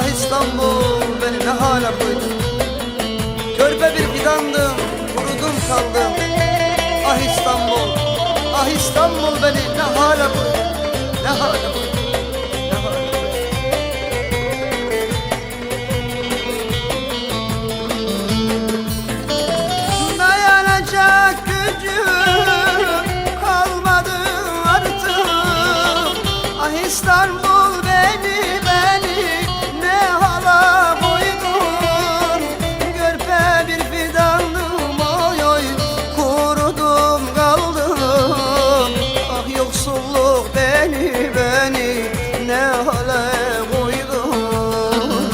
İstanbul beni ne hale koydu Körpe bir fidandım kurudum kaldım. Ah İstanbul Ah İstanbul beni ne hale koydu Ne hale koydu Ne hale beni ne hale koydun?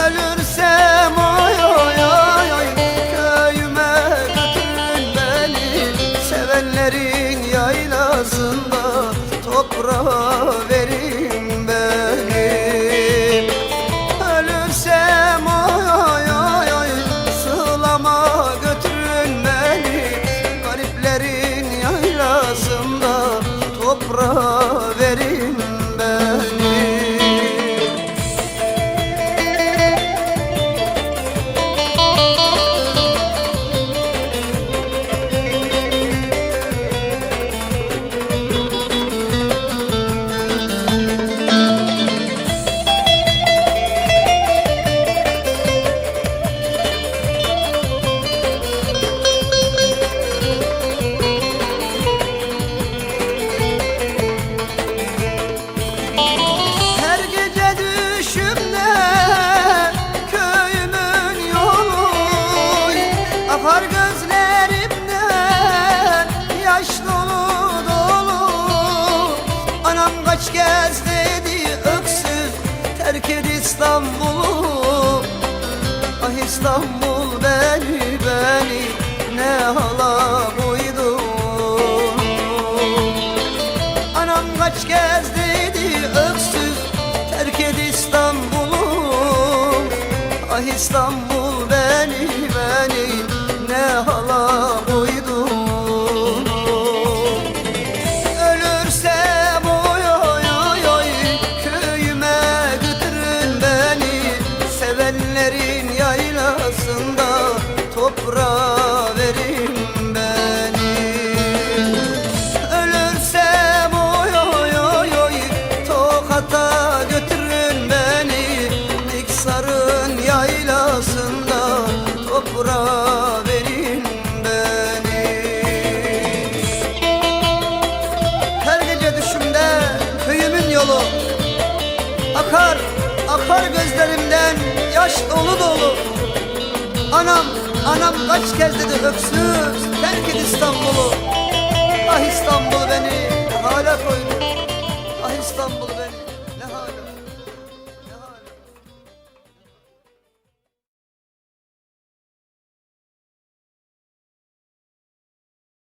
Ölürsem oy oy oy oy Köyüme götürün beni. Sevenlerin yaylasında Toprağa Akar gözlerimden. Yaş dolu dolu. Anam kaç kez dedi öksüz terk et İstanbul'u. Ah İstanbul beni beni ne hala koydun Anam kaç kez dedi öksüz terk et İstanbul'u. Ah İstanbul beni beni hala yolu. Akar, akar gözlerimden yaş dolu dolu. Anam, anam kaç kez dedi öksüz terk et İstanbul'u